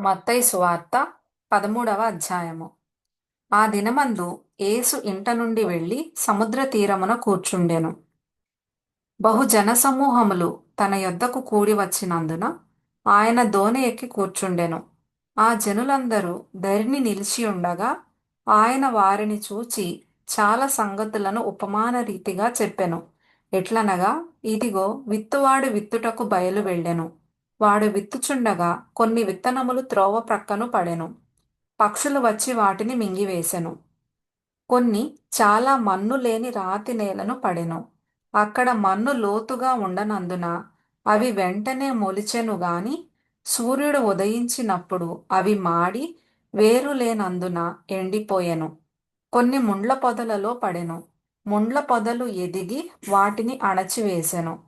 మత్తయి సువార్త పదమూడవ అధ్యాయము. ఆ దినమందు యేసు ఇంట నుండి వెళ్ళి సముద్ర తీరమున కూర్చుండెను. బహు జనసమూహములు తన యొద్దకు కూడి వచ్చినందున ఆయన దోణి ఎక్కి కూర్చుండెను. ఆ జనులందరూ ధరిని నిలిచి ఉండగా ఆయన వారిని చూచి చాలా సంగతులను ఉపమాన రీతిగా చెప్పెను. ఎట్లనగా ఇదిగో విత్తువాడు విత్తుటకు బయలు వెళ్ళెను. వాడు విత్తుచుండగా కొన్ని విత్తనములు త్రోవ ప్రక్కను పడెను. పక్షులు వచ్చి వాటిని మింగివేశెను కొన్ని చాలా మన్ను లేని రాతి నేలను పడెను. అక్కడ మన్ను లోతుగా ఉండనందున అవి వెంటనే మొలిచెను గాని సూర్యుడు ఉదయించినప్పుడు అవి మాడి వేరు లేనందున ఎండిపోయెను. కొన్ని ముండ్ల పొదలలో పడెను. ముండ్ల పొదలు ఎదిగి వాటిని అణచివేశెను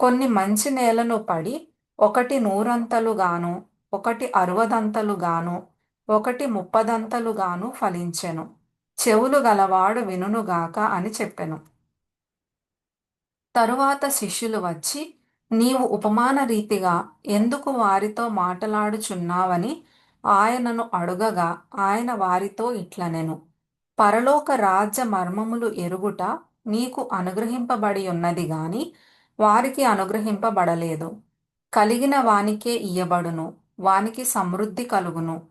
కొన్ని మంచి నేలను పడి ఒకటి నూరంతలుగాను ఒకటి అరవదంతలుగాను ఒకటి ముప్పదంతలుగాను ఫలించెను. చెవులు గలవాడు వినునుగాక అని చెప్పెను. తరువాత శిష్యులు వచ్చి నీవు ఉపమాన రీతిగా ఎందుకు వారితో మాట్లాడుచున్నావని ఆయనను అడుగగా ఆయన వారితో ఇట్లనెను. పరలోక రాజ్య మర్మములు ఎరుగుట నీకు అనుగ్రహింపబడి ఉన్నది గాని వారికి అనుగ్రహింపబడలేదు. కలిగిన వానికే ఇయ్యబడును వానికి సమృద్ధి కలుగును.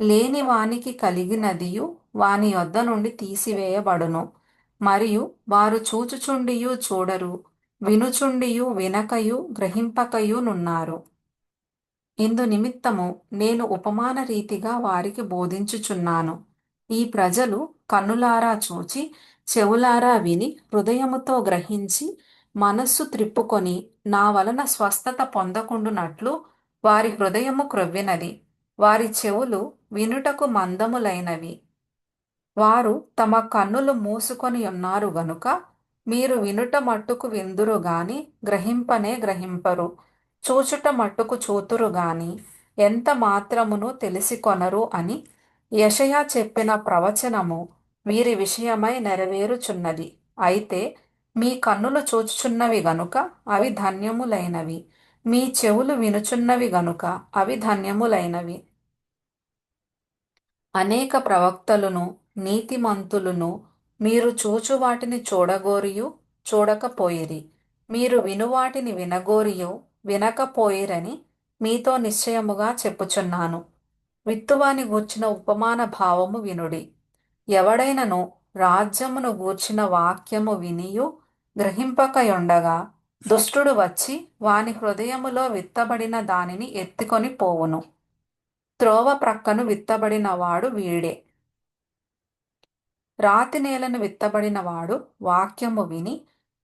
లేని వానికి కలిగినదియు వాని యొద్ద నుండి తీసివేయబడును. మరియు వారు చూచుచుండియు చూడరు వినుచుండియు వినకయు గ్రహింపకయు నున్నారు. ఇందు నిమిత్తము నేను ఉపమాన రీతిగా వారికి బోధించుచున్నాను. ఈ ప్రజలు కన్నులారా చూచి చెవులారా విని హృదయముతో గ్రహించి మనస్సు త్రిప్పుకొని నా వలన స్వస్థత పొందకుండునట్లు వారి హృదయము క్రొవ్వినది. వారి చెవులు వినుటకు మందములైనవి. వారు తమ కన్నులు మూసుకొని ఉన్నారు గనుక మీరు వినుట మట్టుకు విందురు గాని గ్రహింపనే గ్రహింపరు. చూచుట మట్టుకు చూతురు గాని ఎంత మాత్రమును తెలిసి కొనరు అని యషయా చెప్పిన ప్రవచనము వీరి విషయమై నెరవేరుచున్నది. అయితే మీ కన్నులు చూచుచున్నవి గనుక అవి ధన్యములైనవి. మీ చెవులు వినుచున్నవి గనుక అవి ధన్యములైనవి. అనేక ప్రవక్తలను నీతిమంతులను మీరు చూచు వాటిని చూడగోరియు చూడకపోయిరి. మీరు వినువాటిని వినగోరియు వినకపోయిరని మీతో నిశ్చయముగా చెప్పుచున్నాను. విత్తువాని గూర్చిన ఉపమాన భావము వినుడి. ఎవడైనను రాజ్యమును గూర్చిన వాక్యము వినియు గ్రహింపకయుండగా దుష్టుడు వచ్చి వాని హృదయములో విత్తబడిన దానిని ఎత్తుకొని పోవును. త్రోవ ప్రక్కను విత్తబడినవాడు వీడే రాతి నేలను విత్తబడినవాడు వాక్యము విని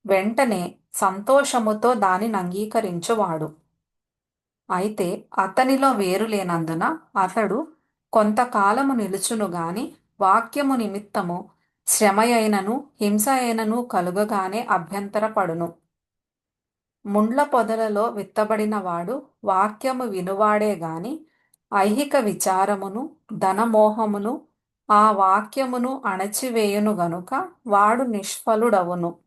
వెంటనే సంతోషముతో దానిని అంగీకరించువాడు. అయితే అతనిలో వేరు లేనందున అతడు కొంతకాలము నిలుచును గాని వాక్యము నిమిత్తము శ్రమయైనను హింస అయినను కలుగగానే అభ్యంతరపడును. ముండ్ల పొదలలో విత్తబడిన వాడు వాక్యము వినువాడే గాని ఐహిక విచారమును ధనమోహమును ఆ వాక్యమును అణచివేయును గనుక వాడు నిష్ఫలుడవును.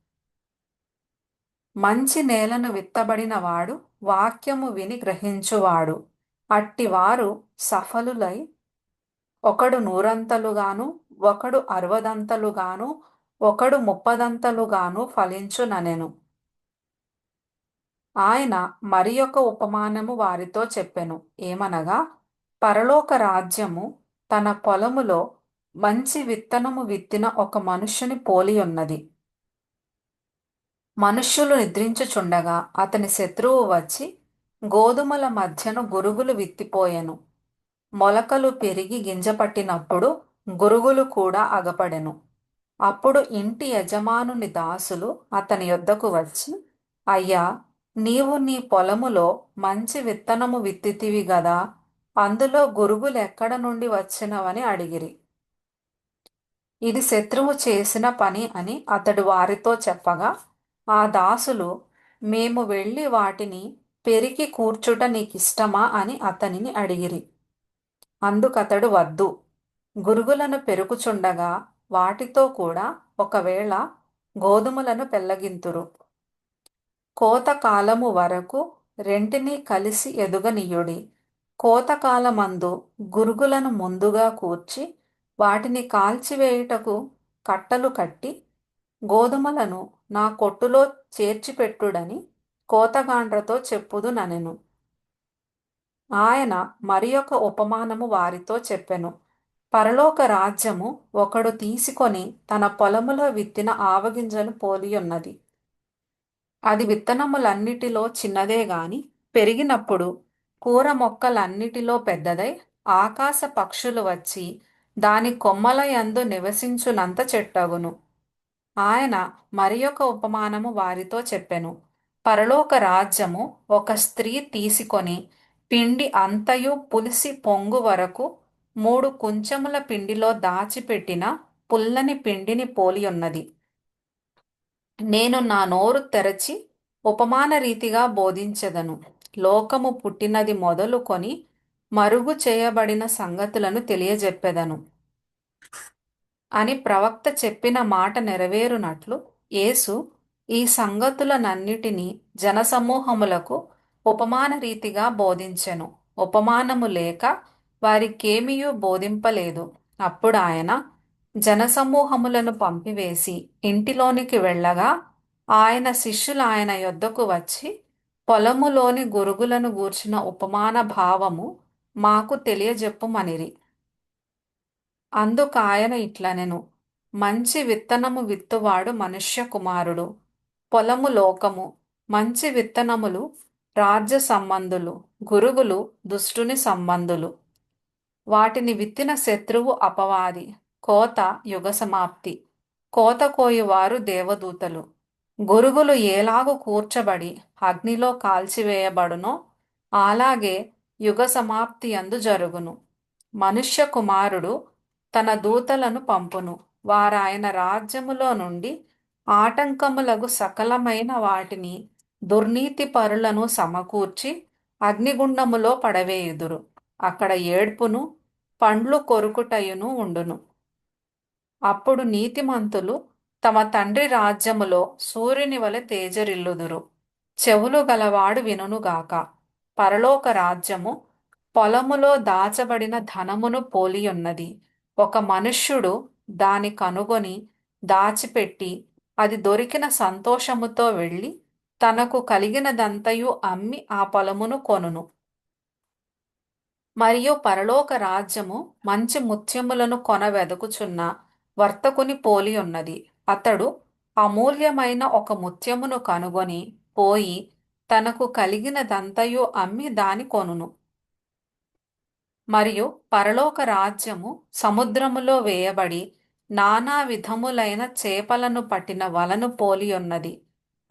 మంచి నేలను విత్తబడిన వాడు వాక్యము విని గ్రహించువాడు. అట్టివారు సఫలులై ఒకడు నూరంతలుగాను ఒకడు అరవదంతలుగాను ఒకడు ముప్పదంతలుగాను ఫలించుననెను. ఆయన మరి ఒక ఉపమానము వారితో చెప్పెను. ఏమనగా పరలోక రాజ్యము తన పొలములో మంచి విత్తనము విత్తిన ఒక మనుష్యుని పోలి ఉన్నది. మనుష్యులు నిద్రించుచుండగా అతని శత్రువు వచ్చి గోధుమల మధ్యను గురుగులు విత్తిపోయెను. మొలకలు పెరిగి గింజపట్టినప్పుడు గురుగులు కూడా అగపడెను. అప్పుడు ఇంటి యజమానుని దాసులు అతని యొద్దకు వచ్చి అయ్యా నీవు నీ పొలములో మంచి విత్తనము విత్తితివి గదా అందులో గురుగులు ఎక్కడ నుండి వచ్చినవని అడిగిరి. ఇది శత్రువు చేసిన పని అని అతడు వారితో చెప్పగా ఆ దాసులు మేము వెళ్ళి వాటిని పెరికి కూర్చుట నీకిష్టమా? అని అతనిని అడిగిరి. అందుకతడు వద్దు. గురుగులను పెరుకుచుండగా వాటితో కూడా ఒకవేళ గోధుమలను పెల్లగింతురు. కోతకాలము వరకు రెంటిని కలిసి ఎదుగనీయుడి. కోతకాలమందు గురుగులను ముందుగా కూర్చి వాటిని కాల్చివేయుటకు కట్టలు కట్టి గోధుమలను నా కొట్టులో చేర్చిపెట్టుడని కోతగాండ్రతో చెప్పుదు ననెను ఆయన మరి ఒక ఉపమానము వారితో చెప్పెను. పరలోక రాజ్యము ఒకడు తీసుకొని తన పొలములో విత్తిన ఆవగింజను పోలియున్నది. అది విత్తనములన్నిటిలో చిన్నదే గాని పెరిగినప్పుడు కూర మొక్కలన్నిటిలో పెద్దదై ఆకాశ పక్షులు వచ్చి దాని కొమ్మల యందు నివసించునంత చెట్టగును. ఆయన మరి ఒక ఉపమానము వారితో చెప్పెను. పరలోక రాజ్యము ఒక స్త్రీ తీసుకొని పిండి అంతయు పులిసి పొంగు వరకు మూడు కుంచముల పిండిలో దాచిపెట్టిన పుల్లని పిండిని పోలియున్నది. నేను నా నోరు తెరచి ఉపమాన రీతిగా బోధించెదను. లోకము పుట్టినది మొదలుకొని మరుగు చేయబడిన సంగతులను తెలియజెప్పెదను. అని ప్రవక్త చెప్పిన మాట నెరవేరునట్లు యేసు ఈ సంగతులనన్నిటినీ జనసమూహములకు ఉపమాన రీతిగా బోధించెను. ఉపమానము లేక వారికేమియూ బోధింపలేదు. అప్పుడు ఆయన జనసమూహములను పంపివేసి ఇంటిలోనికి వెళ్ళగా ఆయన శిష్యులు ఆయన యొద్దకు వచ్చి పొలములోని గురుగులను గూర్చిన ఉపమాన భావము మాకు తెలియజెప్పుమనిరి. అందుకాయన ఇట్లనెను. మంచి విత్తనము విత్తువాడు మనుష్య కుమారుడు పొలము లోకము మంచి విత్తనములు రాజ్య సంబంధులు గురువులు దుష్టుని సంబంధులు. వాటిని విత్తిన శత్రువు అపవాది కోత యుగ సమాప్తి. కోత కోయువారు దేవదూతలు. గురుగులు ఏలాగు కూర్చబడి అగ్నిలో కాల్చివేయబడునో అలాగే యుగ సమాప్తి అందు జరుగును. మనుష్య కుమారుడు తన దూతలను పంపును. వారాయన రాజ్యములో నుండి ఆటంకములకు సకలమైన వాటిని దుర్నీతి పరులను సమకూర్చి అగ్నిగుండములో పడవేయుదురు. అక్కడ ఏడ్పును పండ్లు కొరుకుటయును ఉండును. అప్పుడు నీతిమంతులు తమ తండ్రి రాజ్యములో సూర్యుని వలె తేజరిల్లుదురు. చెవులు గలవాడు వినునుగాక పరలోక రాజ్యము పొలములో దాచబడిన ధనమును పోలియున్నది. ఒక మనుష్యుడు దాని కనుగొని దాచిపెట్టి అది దొరికిన సంతోషముతో వెళ్ళి తనకు కలిగినదంతయు అమ్మి ఆ పొలమును కొనును. మరియు పరలోక రాజ్యము మంచి ముత్యములను కొన వెదుకుచున్న వర్తకుని పోలి ఉన్నది. అతడు అమూల్యమైన ఒక ముత్యమును కనుగొని పోయి తనకు కలిగినదంతయు అమ్మి దాని కొనును. మరియు పరలోక రాజ్యము సముద్రములో వేయబడి నానా విధములైన చేపలను పట్టిన వలను పోలియున్నది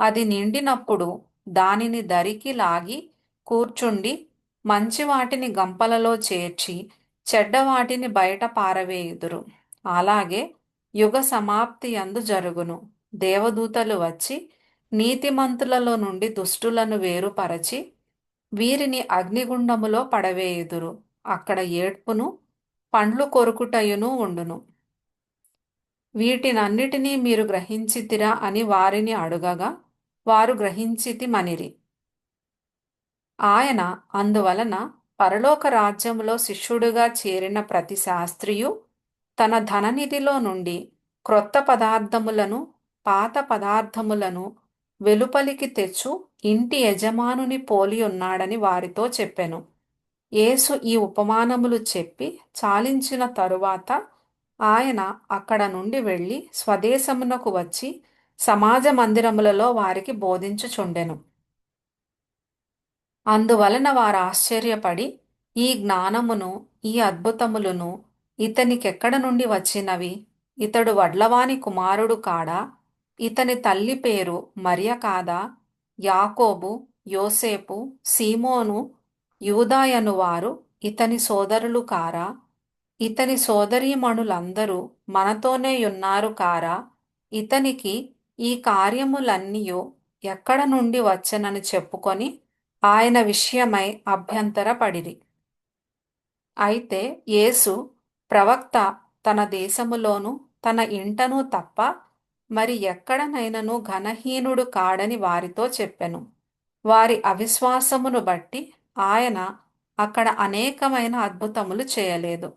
అది నిండినప్పుడు దానిని దరికి లాగి కూర్చుండి మంచి వాటిని గంపలలో చేర్చి చెడ్డ వాటిని బయట పారవేయుదురు. అలాగే యుగ సమాప్తి అందు జరుగును. దేవదూతలు వచ్చి నీతిమంతులలో నుండి దుష్టులను వేరుపరచి వీరిని అగ్నిగుండములో పడవేయుదురు. అక్కడ ఏడ్పును పండ్లు కొరుకుటయును ఉండును. వీటినన్నిటినీ మీరు గ్రహించితిరా అని వారిని అడుగగా వారు గ్రహించితి మనిరి. ఆయన అందువలన పరలోక రాజ్యములో శిష్యుడుగా చేరిన ప్రతి శాస్త్రియు తన ధననిధిలో నుండి క్రొత్త పదార్థములను పాత పదార్థములను వెలుపలికి తెచ్చు ఇంటి యజమానుని పోలి ఉన్నాడని వారితో చెప్పెను. యేసు ఈ ఉపమానములు చెప్పి చాలించిన తరువాత ఆయన అక్కడ నుండి వెళ్ళి స్వదేశమునకు వచ్చి సమాజ మందిరములలో వారికి బోధించుచుండెను. అందువలన వారు ఆశ్చర్యపడి ఈ జ్ఞానమును ఈ అద్భుతములను ఇతనికెక్కడ నుండి వచ్చినవి? ఇతడు వడ్లవాని కుమారుడు కాడా? ఇతని తల్లి పేరు మరియ కాదా? యాకోబు యోసేపు సీమోను యూదాయను వారు ఇతని సోదరులు కారా? ఇతని సోదరీమణులందరూ మనతోనే ఉన్నారు కారా ఇతనికి ఈ కార్యములన్నీయు ఎక్కడ నుండి వచ్చనని చెప్పుకొని ఆయన విషయమై అభ్యంతరపడిరి. అయితే యేసు ప్రవక్త తన దేశములోను తన ఇంటను తప్ప మరి ఎక్కడనైనను ఘనహీనుడు కాడని వారితో చెప్పెను. వారి అవిశ్వాసమును బట్టి ఆయన అక్కడ అనేకమైన అద్భుతములు చేయలేదు.